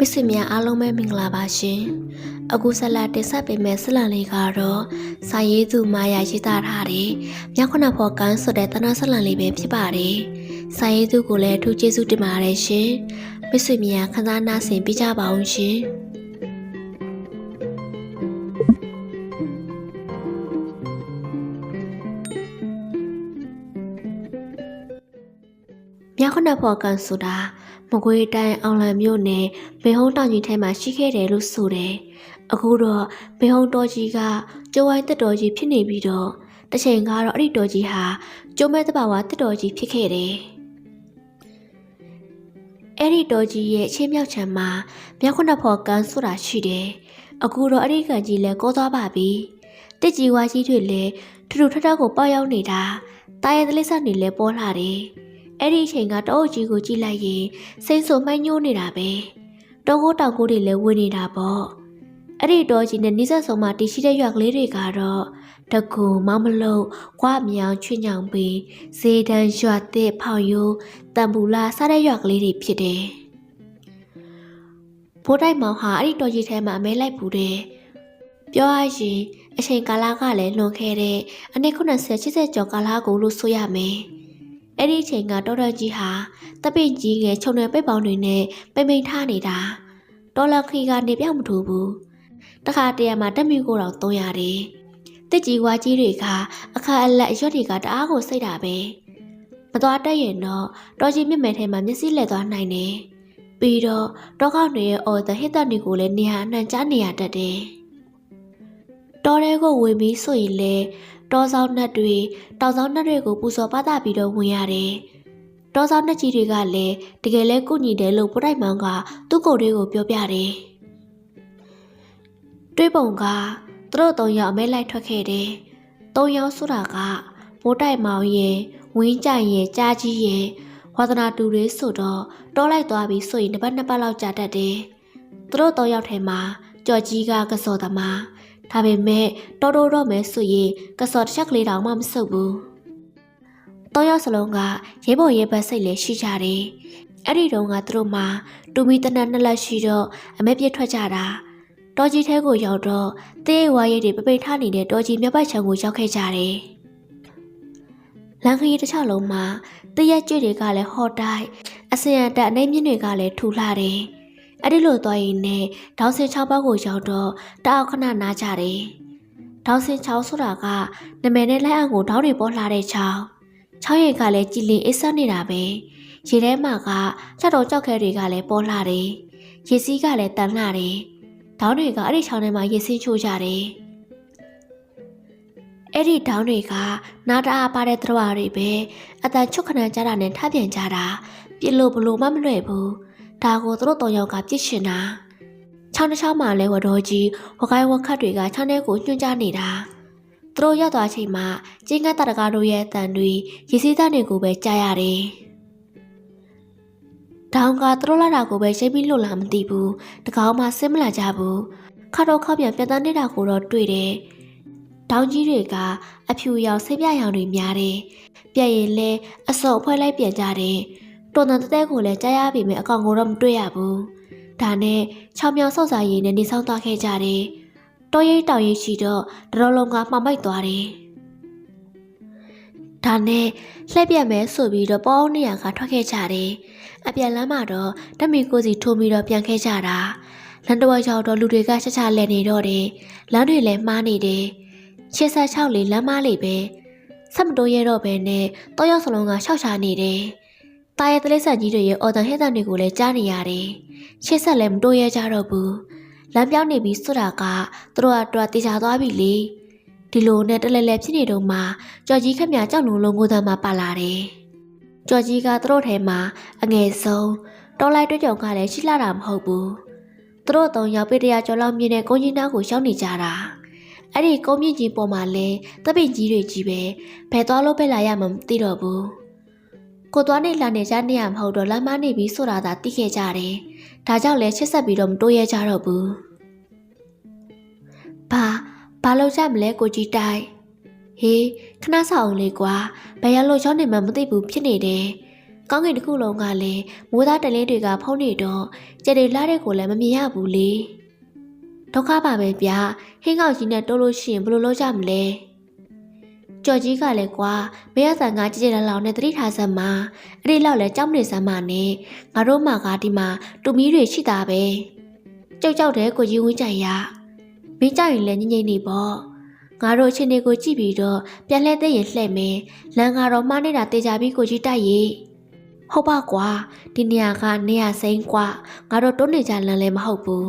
မိတ်ဆွေများအားလုံးပဲမင်္ဂလာပါရှင်အခုဆက်လက်တင်ဆက်ပေးမယ့်ဆက်လံလေးကတော့စာရေးသူမာယာရေးသားထားတဲ့မြောက်ခဏဖော်ကန်ဆိုတဲ့တနဆက်လံလေးပဲဖြစ်ပါတယ်စာရေးသူကိုလည်းအထူးကျေးဇူးတင်ပါတယ်ရှင်မိတ်ဆွေများခန်းစားနာဆင်ပြကြပါအောင်ရှင်မြောက်ခဏဖော်ကန်ဆိုတာ မကွေးတိုင်းအောင်လံမြို့နယ်ဘေဟုံးတောင်ကြီးထဲမှာရှိခဲ့တယ်လို့ဆိုတယ်။အခုတော့ဘေဟုံးတော်ကြီးကကျိုးဝိုင်းတက်တော်ကြီးဖြစ်နေပြီးတော့တစ်ချိန်ကတော့အဲ့ဒီတော်ကြီးဟာကျိုးမဲတဘာဝတက်တော်ကြီးဖြစ်ခဲ့တယ်။အဲ့ဒီတော်ကြီးရဲ့အချင်းမြောက်ချမ်းမှာမြောက်ခုနဖော်ကန်ဆိုတာရှိတယ်။အခုတော့အဲ့ဒီကန်ကြီးလည်းကောသွားပါပြီ။တက်ကြီးဝါကြီးတွေလည်းထူထူထထကိုပေါက်ရောက်နေတာ။တာရဲတလိဆက်နေလည်းပေါ်လာတယ်။ အဲ့ဒီအချိန်ကတအုပ်ကြီးကိုကြည့်လိုက်ရင်စိတ်ဆိုမှိုင်းညိုးနေတာပဲတောကိုတောင်ကိုတွေလည်းဝင်နေတာပေါ့အဲ့ဒီတော့ကြီးနဲ့နိစက်ဆုံးမှတည်ရှိတဲ့ရွက်ကလေးတွေကတော့တကူမမလို့ခွာမြောင်ချွညောင်ပြီးဇေဒန်ရွက်တဲ့ဖောင်ယိုးတံပူလာစားတဲ့ရွက်ကလေးတွေဖြစ်တယ်ဘိုးတိုက်မောင်ဟာအဲ့ဒီတော်ကြီးထဲမှာအမဲလိုက်ပူတယ်ပြောရရင်အချိန်ကာလကလည်းလွန်ခဲ့တဲ့အနည်း90 80ကျော်ကာလကိုလို့ဆိုရမယ် အဲ့ဒီအချိန်ကတော်တော်ကြီးဟာတပိတ်ကြီးငယ်ခြုံနယ်ပိတ်ပေါင်းတွေနဲ့ပိတ်ပိန်ထားနေတာတော်လခီကနေပြောင်းမထူဘူးတခါတရံမှာတက်မြူကိုတော့သုံးရတယ်တစ်ကြီးဝါကြီးတွေကအခါအလက်အရွက်တွေကတအားကိုစိတ်တာပဲမသွားတတ်ရင်တော့တော်ကြီးမြင့်မယ်ထဲမှာမျက်စိလဲသွားနိုင်တယ်ပြီးတော့တောကောက်တွေရဲ့အော် the hit တဲ့ကိုလည်းနေရာအနှံ့ချနေရတတ်တယ်တော်ရဲကိုဝင်ပြီးဆိုရင်လေ တောဆောင်နှက်တွေတောင်ဆောင်နှက်တွေကိုပူဇော်ပသပြီးတော့ဝင်ရတယ်။တောဆောင်နှက်ကြီးတွေကလည်းတကယ်လဲကုညီတယ်လို့ပိုတိုက်မောင်ကသူ့ကိုယ်တွေကိုပြောပြတယ်။တွေးပုံကသူတို့သုံးယောက်အမဲလိုက်ထွက်ခဲ့တယ်။သုံးယောက်ဆိုတာကပိုတိုက်မောင်ရဲ့ဝင်းကြိုင်ရဲ့ကြားကြီးရဲ့ဝါသနာတူတွေဆိုတော့တောလိုက်သွားပြီးဆိုရင်တစ်ပတ်နှစ်ပတ်လောက်ကြာတတ်တယ်။သူတို့သုံးယောက်ထဲမှာကြော်ကြီးကကစော်သမား ဒါပေမဲ့တော်တော်တော့မဲဆိုရင်ကစော်တစ်ချက်ကလေးတောင်မှမဆုပ်ဘူး။တောရောက်စလုံးကရဲဘော်ရဲဘက်စိတ်လည်းရှိကြတယ်။အဲ့ဒီတုန်းကသူတို့မှတူမီတနက်နှစ်လက်ရှိတော့အမဲပြစ်ထွက်ကြတာ။တော်ကြီးထဲကိုရောက်တော့တေးဝါရဲတွေပပိတ်ထားနေတဲ့တော်ကြီးမြတ်ပတ်ချံကိုရောက်ခဲ့ကြတယ်။လန်ခရီးတစ်ချောင်းလုံးမှာတရက်ကျွေတွေကလည်းဟော့တိုင်းအစရန်တက်အနေမြင့်တွေကလည်းထူလာတယ်။ အဲ့ဒီလိုသွားရင်နဲ့ဒေါင်းစင်ချောင်းဘက်ကိုရောက်တော့တအောက်ခဏနားကြတယ်။ဒေါင်းစင်ချောင်းဆိုတာကနမယ်နဲ့လက်အောက်ကိုဒေါင်းတွေပေါ်လာတဲ့ချောင်း။ချောင်းရိပ်ကလည်းကြည်လင်အေးဆန်းနေတာပဲ။ရေထဲမှာကချက်တော်ကြောက်ခဲတွေကလည်းပေါ်လာတယ်။ရေစီးကလည်းတန်လာတယ်။ဒေါင်းတွေကအဲ့ဒီချောင်းထဲမှာရေစင်းချိုးကြတယ်။အဲ့ဒီဒေါင်းတွေကနားတအားပါတဲ့သရဝတွေပဲအတန်ချုပ်ခဏကြတာနဲ့ထပြန်ကြတာပြစ်လို့ဘလို့မှမလွယ်ဘူး။ ဒါကိုသူတို့တော်ယောက်ကပြစ်ရှင်တာချောင်းတစ်ချောင်းမှာလဲဝတော်ကြီးဝကိုင်းဝခတ်တွေကချောင်းထဲကိုညှွှန်ကြနေတာသူတို့ရောက်သွားချိန်မှာကျင်းကတရကားတို့ရဲ့အတန်တွေရည်စည်းသားတွေကိုပဲကြားရတယ်ဒေါင်ကသူတို့လာတာကိုပဲရှိပြီးလွတ်လာမသိဘူးတကောင်းမှဆင်းမလာကြဘူးခါတော့ခောက်ပြန်ပြန်တန်းနေတာကိုတော့တွေ့တယ်ဒေါင်းကြီးတွေကအဖြူရောင်ဆိပ်ပြရောင်တွေများတယ်ပြက်ရင်လဲအစော့ဖွဲလိုက်ပြန်ကြတယ် တော်တန်တဲကိုလည်းကြားရပေမဲ့အကောင်ကိုတော့မတွေ့ရဘူး။ဒါနဲ့ချောင်မြောင်ဆော့စာရည်နဲ့နေဆောင်သွားခဲ့ကြတယ်။တောရိပ်တောင်ရိပ်ရှိတော့တတော်လုံးကမှောင်မိုက်သွားတယ်။ဒါနဲ့လှည့်ပြက်မဲဆိုပြီးတော့ပေါင်းနေရကထွက်ခဲ့ကြတယ်။အပြန်လမ်းမှာတော့တမီကိုစီထိုးပြီးတော့ပြန်ခဲ့ကြတာ။လမ်းတော်ရောက်တော့လူတွေကချက်ချလဲနေတော့တယ်။လမ်းတွေလည်းမှားနေတယ်။ရှစ်ဆက်6လေးလမ်းမလေးပဲ။ဆက်မတိုးရတော့ပဲနဲ့တောရောက်စလုံးကရှောက်ချနေတယ်။ တာရဲ့တလိဆက်ကြီးတွေရဲ့အော်တန်ဟဲ့တန်တွေကိုလည်းကြားနေရတယ်။ရှေ့ဆက်လည်းမတိုးရကြတော့ဘူး။လမ်းပြောင်းနေပြီးဆိုတာကသူတို့ကတွားတေချာသွားပြီလေ။ဒီလိုနဲ့တလဲလဲဖြစ်နေတော့မှကြော်ကြီးခက်မြကြောက်လုံးလုံးကိုယ်တမ်းမှပါလာတယ်။ကြော်ကြီးကသူတို့ထဲမှာအငယ်ဆုံးတော်လိုက်တွေ့ကြုံကလည်းရှိလာတာမဟုတ်ဘူး။သူတို့သုံးယောက်ပေတရာကျော်လောက်မြင်တဲ့ကုန်းကြီးနားကိုရောက်နေကြတာ။အဲ့ဒီကုန်းမြင့်ကြီးပေါ်မှာလဲတပိတ်ကြီးတွေကြီးပဲဘယ်သွားလို့ပဲလာရမှမသိတော့ဘူး။ ကိုသွားနေလာနေကြနေရမဟုတ်တော့လမ်းမနေပြီးဆိုတာသာသိခဲ့ကြတယ်။ဒါကြောင့်လဲချစ်ဆက်ပြီးတော့မတိုးရကြတော့ဘူး။ဘာဘာလို့ကြမလဲကိုကြီးတိုက်။ဟေးခဏဆောင်လေးကွာဘယ်ရလို့ရောက်နေမှမသိဘူးဖြစ်နေတယ်ကောင်းကင်တစ်ခုလုံးကလည်းမိုးသားတလင်းတွေကဖုံးနေတော့ကြက်တွေလှတဲ့ကိုလည်းမမြင်ရဘူးလေဒုက္ခပါပဲဗျာဟင်းကောက်ကြီးနဲ့တိုးလို့ရှိရင်ဘယ်လိုလုပ်ကြမလဲ ကြော်ကြီးကလည်းကွာမရဆန်ကကြည်ကြည်လောင်လောင်နဲ့တတိထားစမ်းမှာအဲ့ဒီလောက်လဲကြောက်နေစမ်းမှာနဲ့ငါတို့မှကဒီမှာတူမီတွေရှိတာပဲကြောက်ကြောက်တဲ့ကိုကြီးဝင်းကြိုင်ရမင်းကြိုင်ရင်လည်းညင်ညင်နေပေါ့ငါတို့အချင်းတွေကိုကြည့်ပြီးတော့ပြန်လှည့်သိရင်လှည့်မယ်လမ်းကတော့မှားနေတာတေချာပြီးကိုကြီးတိုက်ရေဟုတ်ပါကွာဒီနေရာကနေရာစိမ့်ကွာငါတို့တွန်းနေကြလမ်းလည်းမဟုတ်ဘူး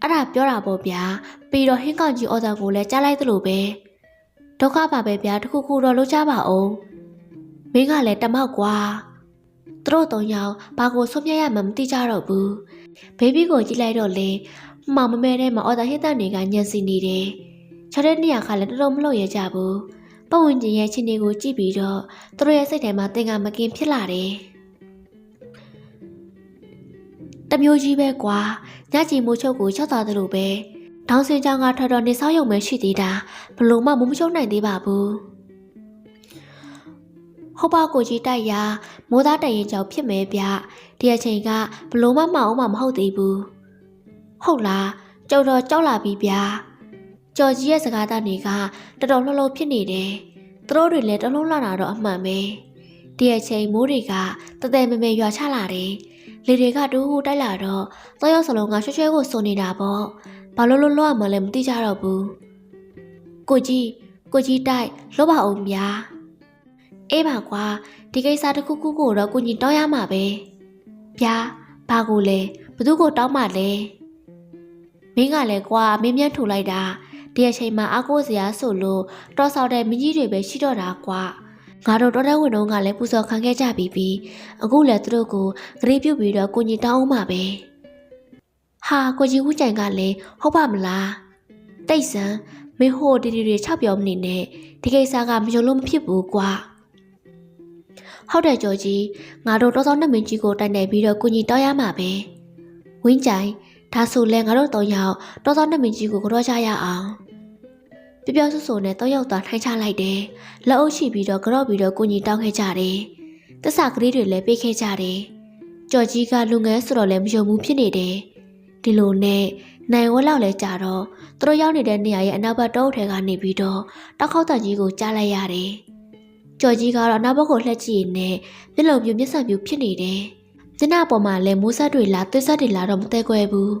အဲ့ဒါပြောတာပေါ့ဗျာပြီးတော့ဟင်းကောင်ကြီးအော်ဒါကိုလည်းကြားလိုက်သလိုပဲ ဒုက္ခပါပဲဗျာတခုခုတော့လုပ်ကြပါအောင်မင်းကလည်းတမောက်ကွာသူတို့သုံးယောက်ဘာကိုဆွမြတ်ရမှမသိကြတော့ဘူးဘေဘီကိုကြည့်လိုက်တော့လေမောင်မမဲတဲ့မှာအော်ဒါဟစ်တဲ့တွေကညံစီနေတယ်ချတဲ့နေရာကလည်းတော်တော်မလို့ရကြဘူးပတ်ဝန်းကျင်ရဲ့ချင်းတွေကိုကြည့်ပြီးတော့သူတို့ရဲ့စိတ်ထဲမှာသင်္ကမကင်ဖြစ်လာတယ်တမျိုးကြီးပဲကွာညချီမိုးချုပ်ကိုချက်သွားသလိုပဲ တောင်းစင်ကြောင်ကထော်တော်နေဆောက်ရုံပဲရှိသေးတာဘလို့မှမမချုပ်နိုင်သေးပါဘူးဟုတ်ပါကိုကြီးတိုက်ရာမိုးသားတရင်ကြောင်ဖြစ်မယ်ဗျဒီအချိန်ကဘလို့မှမအောင်မှမဟုတ်သေးဘူးဟုတ်လားကြောက်တော့ကြောက်လာပြီဗျာကြော်ကြီးရဲ့စကားသားတွေကတော်တော်လှလှဖြစ်နေတယ်သူတို့တွေလည်းတလုံးလာတာတော့အမှန်ပဲဒီအချိန်မိုးတွေကတသက်မမဲရွာချလာတယ်လေတွေကတူးဟူတိုက်လာတော့သောရောက်စလုံးကရွှဲရွှဲကိုစုံနေတာပေါ့ ဘာလို့လို့လောရမှလည်းမသိကြတော့ဘူးကိုကြီးကိုကြီးတိုက်လောပါအောင်ဗျာအေးပါကွာဒီကိစ္စတစ်ခုခုကိုတော့ကိုကြီးတောင်းရမှာပဲဗျာဘာကိုလဲဘသူကိုတောင်းမှလဲမင်းကလည်းကွာမင်းမြတ်ထူလိုက်တာဒီအချိန်မှာအကိုစရာဆိုလို့တော်ဆောက်တဲ့မကြီးတွေပဲရှိတော့တာကွာငါတို့တော်တဲ့ဝင်တော့ကလည်းပူဇော်ခံခဲ့ကြပြီးပြီးအခုလည်းသူတို့ကိုဂရိပြုတ်ပြီးတော့ကိုကြီးတောင်းအောင်ပါပဲ ဟာကိုကြီးဝူးကြိုင်ကလည်းဟုတ်ပါမလားတိတ်ဆန်းမင်းဟိုတီတီတွေ၆ပြောမနေနဲ့ဒီကိစ္စကမယုံလို့မဖြစ်ဘူးကွာဟုတ်တယ်ကျော်ကြီးငါတို့တော်တော်နဲ့မင်းကြီးကိုတိုင်တိုင်ပြီးတော့ကိုကြီးတောင်းရမှာပဲဝင်းကြိုင်ဒါဆိုလဲငါတို့တော့ရောက်တော်တော်နဲ့မင်းကြီးကိုကြောကြရအောင်ပြပြဆူဆူနဲ့တော့ရောက်သွားထိုင်ချလိုက်တယ်လက်အုပ်ရှိပြီးတော့ကြော့ပြီးတော့ကိုကြီးတောင်းခဲ့ကြတယ်တစ္ဆာကလေးတွေလည်းပေးခဲ့ကြတယ်ကြော်ကြီးကလူငယ်ဆိုတော့လည်းမယုံဘူးဖြစ်နေတယ် ဒီလိုနဲ့နိုင်ဝက်လောက်လဲကြာတော့သူတို့ရောက်နေတဲ့နေရာရဲ့အနောက်ဘက်တောအုပ်ထဲကနေပြီးတော့တောက်ခေါက်တန်ကြီးကိုကြားလိုက်ရတယ်ကြော်ကြီးကတော့အနောက်ဘက်ကိုလှည့်ကြည့်နေမျက်လုံးပြူမျက်စံပြူဖြစ်နေတယ်မျက်နှာပေါ်မှာလည်းမိုးဆက်တွေလာသွေးဆက်တွေလာတော့မသေးခွဲဘူး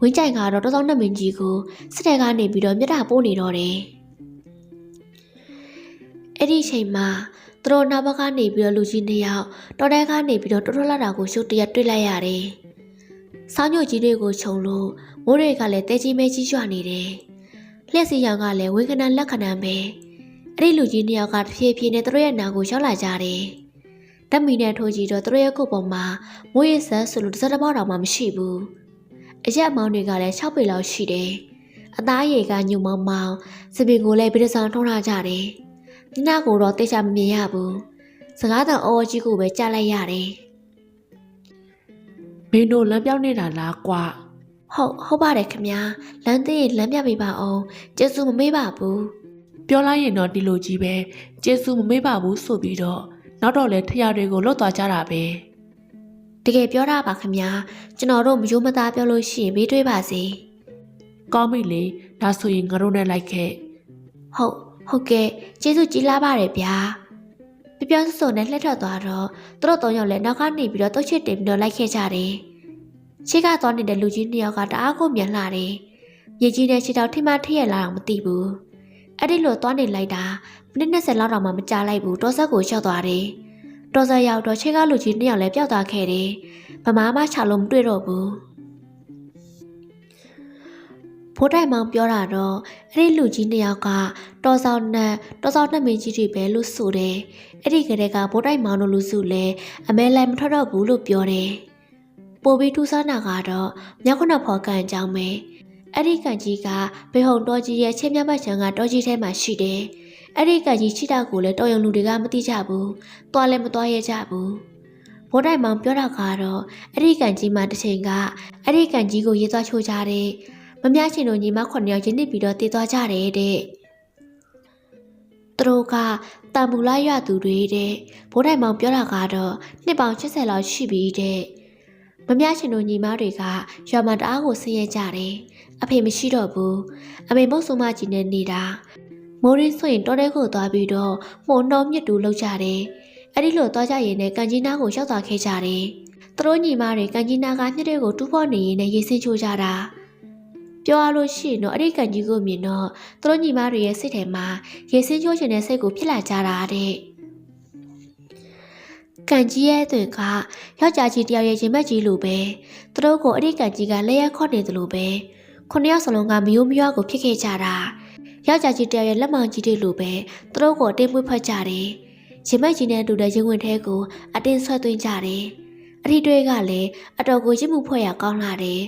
ဝင်းကြိုင်ကတော့တောတောင်းနှမင်းကြီးကိုစစ်တဲကနေပြီးတော့မြတ်တာပို့နေတော့တယ်အဲ့ဒီအချိန်မှာသူတို့နောက်ဘက်ကနေပြီးတော့လူကြီးနှစ်ယောက်တော်တဲကနေပြီးတော့တော်တော်လာတာကိုရှုပ်တရက်တွေ့လိုက်ရတယ်။ ဆောင်းညိုကြီးတွေကိုခြုံလို့မိုးတွေကလည်းတဲကြီးမဲကြီးရွှနေတယ်။လျှက်စီရောင်ကလည်းဝင်းခဏလက်ခဏပဲ။အဲ့ဒီလူကြီးနှစ်ယောက်ကတဖြည်းဖြည်းနဲ့သူတို့ရဲ့နာကိုရောက်လာကြတယ်။ဓာတ်မီနဲ့ထိုးကြည့်တော့သူတို့ရဲ့ကိုယ်ပေါ်မှာမိုးရဆက်ဆိုလို့တစ်စက်တစ်ပေါက်တောင်မှမရှိဘူး။အရက်အမောင်းတွေကလည်း6ပေလောက်ရှိတယ်။အသားရည်ကညုံမောင်းမောင်းစပင်ကိုလည်းပြည်ဆောင်ထုံးထားကြတယ်။ညနာကိုတော့တေချာမမြင်ရဘူး။စကားတန်အော်ကြီးကိုပဲကြားလိုက်ရတယ် မင်းတို့လမ်းပြောင်းနေတာလားကွာ။ဟုတ်ဟုတ်ပါတယ်ခင်ဗျာ။လမ်းသေးရင်လမ်းပြပေးပါအောင်။ကျေးဇူးမမေးပါဘူးပြောလိုက်ရင်တော့ဒီလိုကြီးပဲကျေးဇူးမမေ့ပါဘူးဆိုပြီးတော့နောက်တော့လဲထရတွေကိုလွတ်သွားကြတာပဲ။တကယ်ပြောတာပါခင်ဗျာ။ကျွန်တော်တို့မယိုးမသားပြောလို့ရှိရင်မေးတွေးပါစေကောင်းပြီလေဒါဆိုရင်ငါတို့နဲ့လိုက်ခဲ့။ဟုတ်ဟုတ်ကဲ့ကျေးဇူးကြီးလာပါတယ်ဗျာ။ ပြပြဆစုံနဲ့လှည့်ထွက်သွားတော့သူတို့သုံးယောက်လည်းနောက်ကနေပြီးတော့တုတ်ချစ်တင်ပြီးတော့လိုက်ခဲ့ကြတယ်။ရှေ့ကသွားနေတဲ့လူကြီးနှစ်ယောက်ကတအားကိုမြန်လာတယ်။မြေကြီးနဲ့ခြေထောက်ထိမထိရလာအောင်မသိဘူး။အဲ့ဒီလိုသွားနေလိုက်တာမိနစ်20လောက်တောင်မှမကြာလိုက်ဘူးတော်ဆက်ကိုရှောက်သွားတယ်။တော်ဆက်ရောက်တော့ခြေကလူကြီးနှစ်ယောက်လည်းပျောက်သွားခဲ့တယ်။ဗမာမှချလို့မတွေ့တော့ဘူး။ ဖိုးတိုင်မောင်ပြောတာတော့အဲ့ဒီလူကြီးနှစ်ယောက်ကတော်ဆောင်နဲ့တော်ဆောင်နဲ့မင်းကြီးတွေပဲလို့ဆိုတယ်။အဲ့ဒီကလေးကဖိုးတိုင်မောင်တို့လူစုလဲအမဲလိုက်မထွက်တော့ဘူးလို့ပြောတယ်။ပိုပြီးထူးဆန်းတာကတော့မြောက်ခုနဖော်ကန်အကြောင်းပဲ။အဲ့ဒီကန်ကြီးကဘေဟုံတော်ကြီးရဲ့ချင်းမြတ်ဘတ်ချံကတော်ကြီးထဲမှာရှိတယ်။အဲ့ဒီကန်ကြီးချိတာကိုလည်းတော်ရုံလူတွေကမသိကြဘူး။သွားလည်းမသွားရကြဘူး။ဘိုးတိုင်မောင်ပြောတာကတော့အဲ့ဒီကန်ကြီးမှာတစ်ချိန်ကအဲ့ဒီကန်ကြီးကိုရေးသွားချိုးကြတဲ့ မမြချင်းတို့ညီမခုနှစ်ယောက်ရင်းနှီးပြီးတော့တည်သွားကြတယ်တဲ့သူသူတို့ကတံပူလာရွသူတွေတဲ့ဘိုးတိုင်မောင်ပြောတာကတော့နှစ်ပေါင်80လောက်ရှိပြီတဲ့မမြရှင်တို့ညီမတွေကရွာမှာတအားကိုဆင်းရဲကြတယ်အဖေမရှိတော့ဘူးအမေမုတ်ဆိုမကြီးနဲ့နေတာမိုးရင်းဆိုရင်တော်တဲ့ကိုသွားပြီးတော့မှုံနှောမြစ်တူလောက်ကြတယ်အဲ့ဒီလိုသွားကြရင်လည်းကန်ကြီးနားကိုရောက်သွားခဲ့ကြတယ်သူတို့ညီမတွေကန်ကြီးနားကမြစ်တွေကိုတူးဖော်နေရင်လည်းရေစင်းချိုးကြတာ ပြောရလို့ရှိရင်တော့အဲ့ဒီကန်ကြီးကိုမြင်တော့သူတို့ညီမတွေရဲ့စိတ်ထဲမှာရေစင်းချိုးချင်တဲ့စိတ်ကိုဖြစ်လာကြတာတဲ့ကန်ကြီးရဲ့အတွင်ကယောက်ျားကြီးတယောက်ရဲ့ရင်မက်ကြီးလိုပဲသူတို့ကိုအဲ့ဒီကန်ကြီးကလက်ရက်ခေါ့နေသလိုပဲခုနှစ်ယောက်စလုံးကမယိုးမရွားကိုဖြစ်ခဲ့ကြတာယောက်ျားကြီးတယောက်ရဲ့လက်မောင်ကြီးတွေလိုပဲသူတို့ကိုအတင်းမွေးဖက်ကြတယ်ရင်မက်ကြီးနဲ့အတူတဲ့ရင်ဝင်ထဲကိုအတင်းဆွဲသွင်းကြတယ်အထီတွေကလည်းအတော်ကိုရစ်မှုဖွဲ့ရကောင်းလာတယ်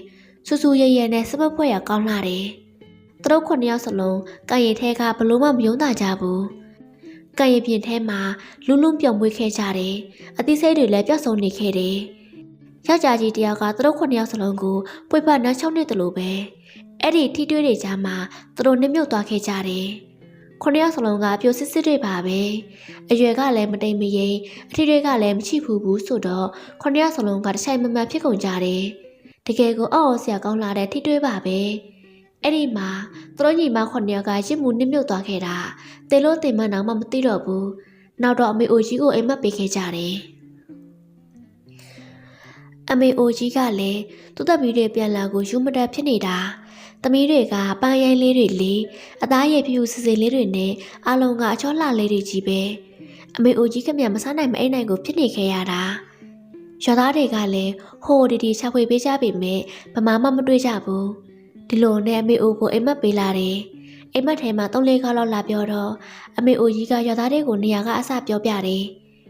ဆူဆူရဲရဲနဲ့စပတ်ဖွဲ့ရကောင်းလာတယ်သူတို့ခုနှစ်ယောက်စလုံးကံရည်ထဲကဘလို့မှမယုံတာကြဘူး။ကံရည်ပြင်ထဲမှာလူလုံးပြုံမွေးခဲ့ကြတယ်။အသီးစိတ်တွေလည်းပျောက်ဆုံးနေခဲ့တယ်။ယောက်ျားကြီးတယောက်ကသူတို့ခုနှစ်ယောက်စလုံးကိုပွေဖက်နှမ်းချုံနေတယ်လို့ပဲ။အဲ့ဒီထိတွေးတွေကြားမှာသူတို့နှမြုပ်သွားခဲ့ကြတယ်။ခုနှစ်ယောက်စလုံးကပြိုစစ်စစ်တွေပါပဲ။အရွယ်ကလည်းမတိမ်မယိမ်အထီတွေကလည်းမချိဘူးဘူးဆိုတော့ခုနှစ်ယောက်စလုံးကတစ်ချိန်မမှန်ဖြစ်ကုန်ကြတယ်။ တကယ်ကိုအော်အော်ဆရာကောင်းလာတဲ့ထိတွေးပါပဲ။အဲ့ဒီမှာသူတို့ညီမခုနှစ်ယောက်ကရစ်မှုနစ်မြုပ်သွားခဲ့တာတေလို့တင်မနောက်မှမသိတော့ဘူးနောက်တော့အမေအိုကြီးကိုအိမ်မက်ပေးခဲ့ကြတယ်အမေအိုကြီးကလည်းသူ့သမီးတွေပြန်လာကိုယူမတက်ဖြစ်နေတာသမီးတွေကပန်းရိုင်းလေးတွေလေးအသားရည်ဖြူစစ်စစ်လေးတွေနဲ့အလုံးကအချောလှလေးတွေကြီးပဲအမေအိုကြီးကမြန်မစားနိုင်မအိမ်နိုင်ကိုဖြစ်နေခဲ့ရတာ ရွာသားတွေကလည်းဟိုဒီဒီချဖွေပေးကြပေမဲ့ဗမာမှမတွေ့ကြဘူးဒီလိုနဲ့အမေအိုကိုအိမ်မက်ပေးလာတယ်။အိမ်မက်ထဲမှာသုံးလေးခါလောက်လာပြောတော့အမေအိုကြီးကရွာသားတွေကိုနေရာကအစပြောပြတယ်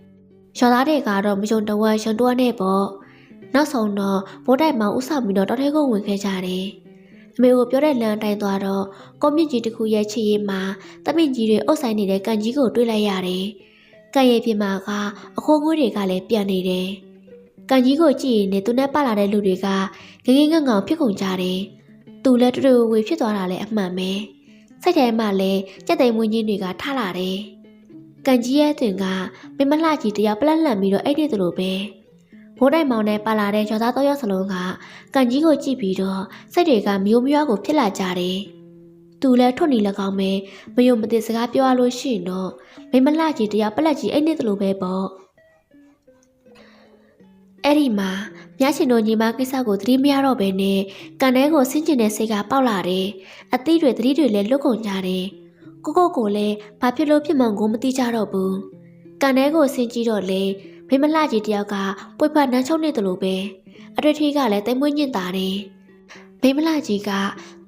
။ရွာသားတွေကတော့မယုံတဝက်ရုံတွန်းနဲ့ပေါ့။နောက်ဆုံးတော့ဘိုးတိုက်မောင်ဥဆောင်ပြီးတော့တော်ထဲကိုဝင်ခဲ့ကြတယ်။အမေကိုပြောတဲ့လမ်းတိုင်းသွားတော့ကွန်မြင့်ကြီးတစ်ခုရဲ့ချီရင်မှာတမင်ကြီးတွေအုပ်ဆိုင်နေတဲ့ကန်ကြီးကိုတွေ့လိုက်ရတယ်။ကန်ရဲ့ပြင်မှာကအခိုးငွေးတွေကလည်းပြန်နေတယ်။ ကန်ကြီးကိုကြည့်ရင်လည်းသူနဲ့ပတ်လာတဲ့လူတွေကငငယ်ငငောင်ဖြစ်ကုန်ကြတယ်။သူလည်းတူတူဝေဖြစ်သွားတာလည်းအမှန်ပဲစိတ်ထဲမှာလည်းကြက်သိမ်မွင်းကြီးတွေကထလာတယ်ကန်ကြီးရဲ့တွင်ကမင်းမလှကြီးတယောက်ပလက်လန့်ပြီးတော့အိတ်နေသလိုပဲဘိုးတိုင်မောင်နဲ့ပါလာတဲ့ကျော်သားတော့ယောက်စလုံးကကန်ကြီးကိုကြည့်ပြီးတော့စိတ်တွေကမျိုးမျိုးကိုဖြစ်လာကြတယ်သူလည်းထွတ်နေလကောင်းပဲမယုံမသိစကားပြောရလို့ရှိရင်တော့မင်းမလှကြီးတယောက်ပလက်ကြီးအိတ်နေသလိုပဲပေါ့ အဲ့ဒီမှာမြရှင်တို့ညီမကိစ္စကိုသတိမရတော့ဘဲနဲ့ကန်ထဲကိုဆင်းကျင်တဲ့စိတ်ကပေါက်လာတယ်။အသီးတွေသတိတွေလည်းလွတ်ကုန်ကြတယ်။ကိုကိုကိုလည်းဘာဖြစ်လို့ဖြစ်မှန်းကိုမသိကြတော့ဘူး။ကန်ထဲကိုဆင်းကြည့်တော့လေမိမလှကြီးတယောက်ကပွေဖက်နှမ်းချုံနေတယ်လို့ပဲ။အတွေ့အထိကလည်းတိမ်မွေးညင်တာတယ်။မိမလှကြီးက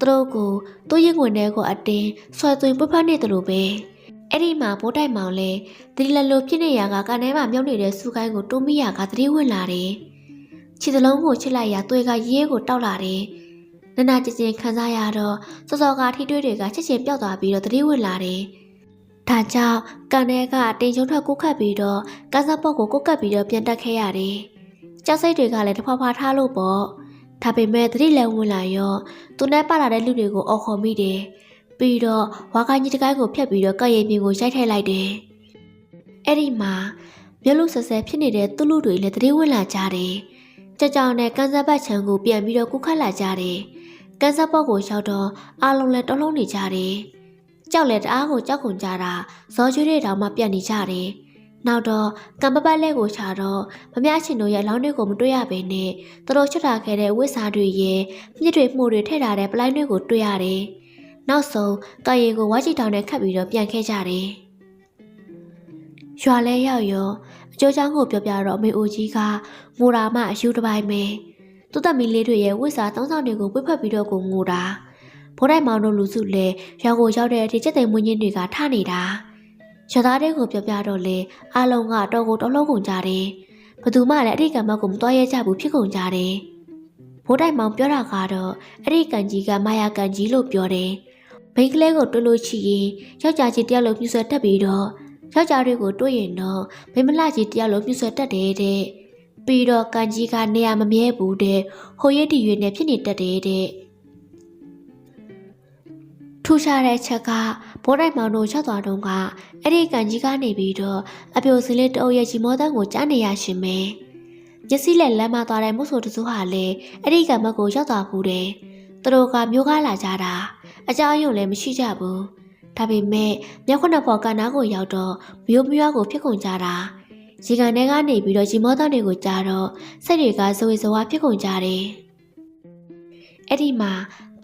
သူတို့ကိုသူ့ရင်ဝင်ထဲကိုအတင်းဆွဲသွင်းပွေဖက်နေတယ်လို့ပဲ။ အဲ့ဒီမှာဘိုးတိုင်မောင်လည်းသတိလလိုဖြစ်နေရကကန်ထဲမှာမြုပ်နေတဲ့စူကိုင်းကိုတိုးမိရကသတိဝင်လာတယ်။ခြေစလုံးကိုချစ်လိုက်ရသွေးကရဲကိုတောက်လာတယ်။နနာကျင်ကျင်ခံစားရတော့စောစောကထိတွေးတွေကချက်ချင်းပျောက်သွားပြီးတော့တတိဝင်လာတယ်။ဒါကြောင့်ကန်ထဲကတင်ချုံထွက်ကိုခတ်ပြီးတော့ကန်းစားပေါက်ကိုကိုကတ်ပြီးတော့ပြန်တက်ခဲ့ရတယ်။ကြောက်စိတ်တွေကလည်းတစ်ဖွာဖွာထားလို့ပေါ့။ဒါပေမဲ့တတိလည်းဝင်လာရောသူနဲ့ပတ်လာတဲ့လူတွေကိုအော်ခေါ်မိတယ်။ ပြီးတော့ဝါကိုင်းကြီးတကိုင်းကိုဖျက်ပြီးတော့ကက်ရည်ပြင်ကိုရိုက်ထည့်လိုက်တယ်။အဲ့ဒီမှာမျက်လုံးဆဆဲဖြစ်နေတဲ့သူ့လူတွေလည်းတတိဝင်လာကြတယ်။ကြောင်ကြောင်နဲ့ကန်ဆက်ဘတ်ချံကိုပြန်ပြီးတော့ကုခတ်လာကြတယ်။ကန်ဆက်ပေါက်ကိုရောက်တော့အားလုံးလည်းတောလုံးနေကြတယ်။ကြောက်လည်းတအားကိုကြောက်ကုန်ကြတာဇော်ကျွေးတွေတောင်မှပြတ်နေကြတယ်။နောက်တော့ကံပပတ်လက်ကိုချတော့မမချင်းတို့ရဲ့အလောင်းတွေကိုမတွေ့ရဘဲနဲ့သူတို့ချွတ်ထားခဲ့တဲ့ဝစ်စားတွေရဲ့မြစ်တွေမှုတွေထည့်ထားတဲ့ပလိုင်းတွေကိုတွေ့ရတယ်။ နောက်ဆုံးကာရီကိုဝါချီတောင်နဲ့ခတ်ပြီးတော့ပြန်ခဲ့ကြတယ်။ရွာလဲရောက်ရောအကျိုးချောင်းကိုပြောပြတော့အမေအိုကြီးကငိုတာမှအယူတစ်ပိုင်းပဲသူ့သမီးလေးတွေရဲ့ဝိစာတောင်းဆောင်တွေကိုပွေ့ဖက်ပြီးတော့ကိုငိုတာဘိုးတိုင်မောင်တို့လူစုလည်းရွာကိုရောက်တဲ့အထိချက်သိမ်မွင်းချင်းတွေကထနေတာရသားတွေကိုပြောပြတော့လေအားလုံးကတော့ကိုတော်လုံးကုန်ကြတယ်ဘသူမှလည်းအဲ့ဒီကံမကိုမတော်ရဲကြဘူးဖြစ်ကုန်ကြတယ်ဘိုးတိုင်မောင်ပြောတာကတော့အဲ့ဒီကန်ကြီးကမာယာကန်ကြီးလို့ပြောတယ် မိန်းကလေးကိုတွေ့လို့ချီရင်ယောက်ျားကြီးတယောက်လုံးပြူဆွဲတက်ပြီးတော့ယောက်ျားတွေကိုတွေ့ရင်တော့မိန်းမလှကြီးတယောက်လုံးပြူဆွဲတက်တယ်တဲ့ပြီးတော့ကန်ကြီးကနေရာမမြဲဘူးတဲ့ဟိုရည်တီရွေနဲ့ဖြစ်နေတတ်တယ်တဲ့ထူရှားတဲ့ချက်ကဘဘိုးတိုက်မောင်တို့ချက်သွားတော့ကအဲ့ဒီကန်ကြီးကနေပြီးတော့အပြိုစင်းလေးတအုပ်ရဲ့ဂျီမောတန်းကိုကြားနေရရှင်ပဲမျက်စိလက်လမ်းမသွားတဲ့မုဆိုတစုဟာလည်းအဲ့ဒီကံမက်ကိုရောက်သွားဘူးတယ်သူတို့ကမျိုးကားလာကြတာ အကြောင်းအယုံလည်းမရှိကြဘူးဒါပေမဲ့မြောက်ခုနှစ်ဖော်ကနားကိုရောက်တော့မျိုးမရွားကိုဖြစ်ကုန်ကြတာရေကန်ထဲကနေပြီးတော့ဂျီမောတန်းတွေကိုကြားတော့စိတ်တွေကဇဝေဇဝါဖြစ်ကုန်ကြတယ်အဲ့ဒီမှာ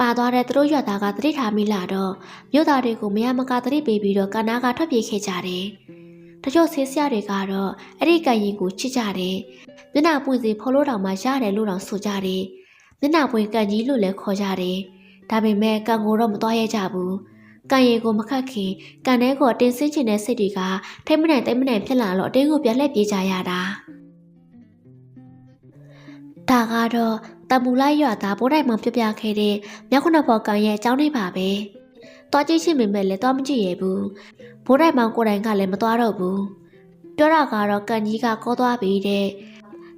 ပါသွားတဲ့သူတို့ရွာသားကတတိထားမိလာတော့မြို့သားတွေကိုမရမကသတိပေးပြီးတော့ကနာကထွက်ပြေးခဲ့ကြတယ်။တချို့ဆေးဆရာတွေကတော့အဲ့ဒီကံရင်ကိုချစ်ကြတယ်။မျက်နှာပွင့်စီဖော်လို့တောင်မှရတယ်လို့တောင်ဆိုကြတယ်။မျက်နှာပွင့်ကံကြီးလို့လည်းခေါ်ကြတယ်။ ဒါပေမဲ့ကံကိုတော့မသွားရကြဘူး။ကံရင်ကိုမခတ်ခင်ကံထဲကိုအတင်းဆင်းချင်တဲ့စိတ်တွေကထိတ်မနိုင်တိတ်မနိုင်ဖြစ်လာတော့အတင်းကိုပြန်လှည့်ပြေးကြရတာ။ဒါကတော့တမူလိုက်ရွာသားဘိုးတိုင်မောင်ပြပြခဲ့တဲ့မြောက်ခုနှစ်ဖော်ကံရဲ့အကြောင်းလေးပါပဲ။သွားကြည့်ချင်ပေမဲ့လည်းသွားမကြည့်ရဘူးဘိုးတိုင်မောင်ကိုယ်တိုင်ကလည်းမသွားတော့ဘူးပြောတာကတော့ကန်ကြီးကကောသွားပြီတဲ့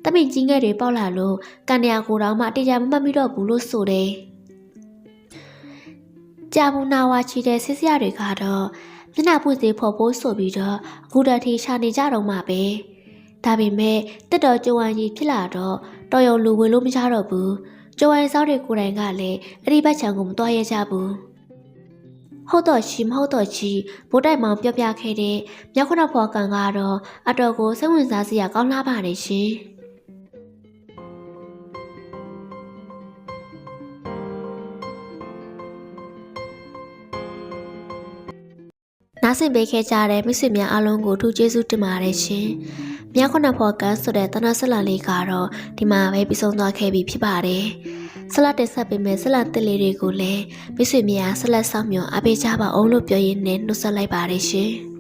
တမင်ကြီးငယ်တွေပေါက်လာလို့ကန်တရာကိုတောင်မှတရားမမှတ်မိတော့ဘူးလို့ဆိုတယ် ကြာဘူးနာဝါချီတဲ့ဆစ်စရတွေကတော့မျက်နှာပွင့်စေဖို့ဖို့ဆိုပြီးတော့အခုတည်းထိရှာနေကြတော့မှပဲဒါပေမဲ့တက်တော်ကြွဝိုင်းကြီးဖြစ်လာတော့တော်ရုံလူဝင်လို့မကြတော့ဘူးကြွဝိုင်းစားတွေကိုယ်တိုင်ကလည်းအဲ့ဒီဘက်ခြံကိုမသွားရကြဘူးဟုတ်တော့ချီမဟုတ်တော့ချီဘိုးတိုက်မောင်ပြောပြခဲ့တဲ့မြောက်ခုနှစ်ဖော်ကန်ကတော့အတော်ကိုစိတ်ဝင်စားစရာကောင်းလာပါတယ်ရှင် ဆင်ပေးခဲ့ကြတဲ့မိတ်ဆွေများအားလုံးကိုထူးကျေးဇူးတင်ပါတယ်ရှင်။မြောက်ခုနှစ်ဖော်ကန်ဆိုတဲ့တနဆက်လာလေးကတော့ဒီမှာပဲပြီးဆုံးသွားခဲ့ပြီဖြစ်ပါတယ်။ဆလတ်တက်ဆက်ပေးမယ်ဆလတ်တက်လေးတွေကိုလည်းမိတ်ဆွေများဆက်လက်ဆောင်မြော်အားပေးကြပါအောင်လို့ပြောရင်းနဲ့နှုတ်ဆက်လိုက်ပါတယ်ရှင်။